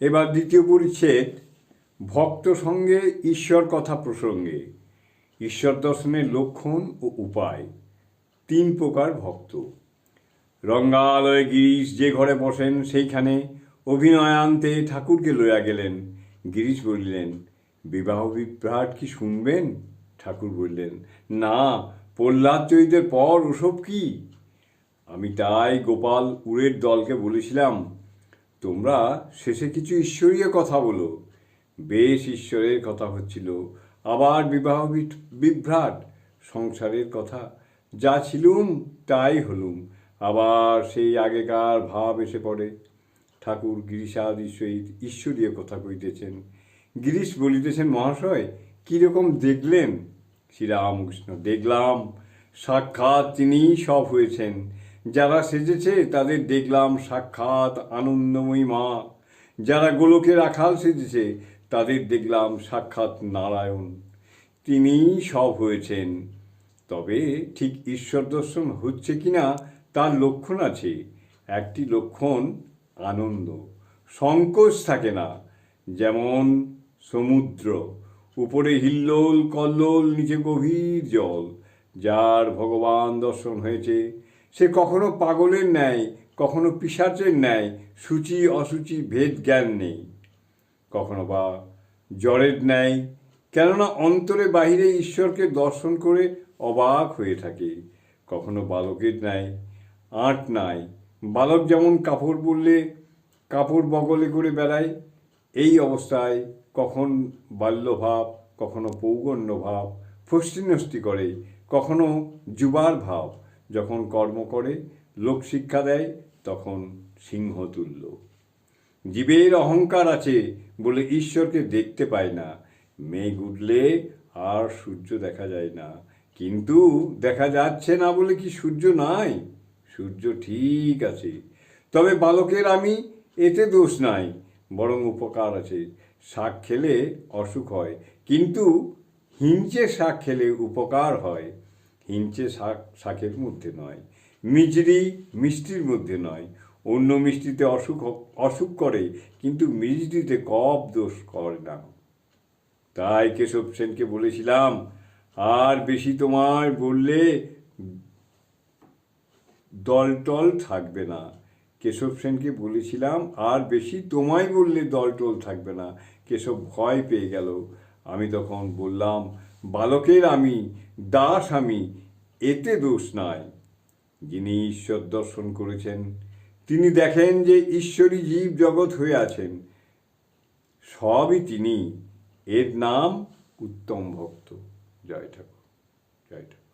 এবার দ্বিতীয় পরিচ্ছেদ, ভক্ত সঙ্গে ঈশ্বর কথা প্রসঙ্গে। ঈশ্বর দর্শনের লক্ষণ ও উপায়। তিন প্রকার ভক্ত। রঙ্গালয়ে গিরিশ যে ঘরে বসেন, সেইখানে অভিনয় আনতে ঠাকুরকে লইয়া গেলেন। গিরিশ বলিলেন, বিবাহ বিভ্রাট কি শুনবেন? ঠাকুর বললেন, না, প্রহ্লাদ চরিতের পর ওসব কি? আমি তাই গোপাল উড়ের দলকে বলেছিলাম তোমরা শেষে কিছু ঈশ্বরীয় কথা বলো। বেশ ঈশ্বরের কথা হচ্ছিল। আবার বিবাহ বিভ্রাট সংসারের কথা। যা ছিলুম, তাই হলুম। আবার সেই আগেকার ভাব এসে পড়ে। ঠাকুর গিরিশাদি সহিত ঈশ্বরীয় কথা কইতেছেন গিরিশ বলিতেছেন, মহাশয়, কীরকম দেখলেন? শ্রীরামকৃষ্ণ, দেখলাম। সাক্ষাৎ তিনিই সব হয়েছেন। সেজেছে তাদের দেখলাম সাক্ষাৎ আনন্দময়ী মা। যারা গোলকে রাখাল সেজেছে তাদের দেখলাম সাক্ষাৎ নারায়ণ। তিনিই সব হয়েছেন। তবে ঠিক ঈশ্বর দর্শন হচ্ছে কি না তার লক্ষণ আছে। একটি লক্ষণ আনন্দ। সংকোচ থাকে না। যেমন সমুদ্র। উপরে হিল্লোল কল্লোল, নিচে গভীর জল। যার ভগবান দর্শন হয়েছে। সে কখনো পাগলের ন্যায়, কখনো পিসাচের ন্যায়, সূচি অসুচি ভেদ জ্ঞান নেই। কখনো বা জ্বরের ন্যায়, কেননা অন্তরে বাহিরে ঈশ্বরকে দর্শন করে অবাক হয়ে থাকে। কখনো বালকের ন্যায়, আঁট নাই, বালক যেমন কাপড় পরলে কাপড় বগলে করে বেড়ায়, এই অবস্থায় কখন বাল্যভাব, কখনো পৌগণ্য ভাব ফষ্টিনষ্টি করে, কখনো যুবার ভাব যখন কর্ম করে লোকশিক্ষা দেয়, তখন সিংহ তুল্য। জীবের অহংকার আছে বলে ঈশ্বরকে দেখতে পায় না। মেঘ উঠলে আর সূর্য দেখা যায় না। কিন্তু দেখা যাচ্ছে না বলে কি সূর্য নাই? সূর্য ঠিক আছে। তবে বালকের আমি এতে দোষ নাই, বরং উপকার আছে। শাক খেলে অসুখ হয়, কিন্তু হিঞ্চে শাক খেলে উপকার হয়। হিঞ্চে শাক, শাকের মধ্যে নয়। মিজরি মিষ্টির মধ্যে নয়। অন্য মিষ্টিতে অসুখ অসুখ করে, কিন্তু মিজরিতে কপ দোষ করে না। তাই কেশব সেনকে বলেছিলাম, আর বেশি তোমার বললে দলটল থাকবে না। কেশব সেনকে বলেছিলাম, আর বেশি তোমায় বললে দলটল থাকবে না। কেশব ভয় পেয়ে গেল। আমি তখন বললাম বালকের আমি, দাস আমি, এতে দোষ নাই। যিনি ঈশ্বর দর্শন করেছেন, তিনি দেখেন যে ঈশ্বরী জীব জগৎ হয়ে আছেন। সবই তিনি। এর নাম উত্তম ভক্ত। জয় ঠাকুর জয় ঠাকুর।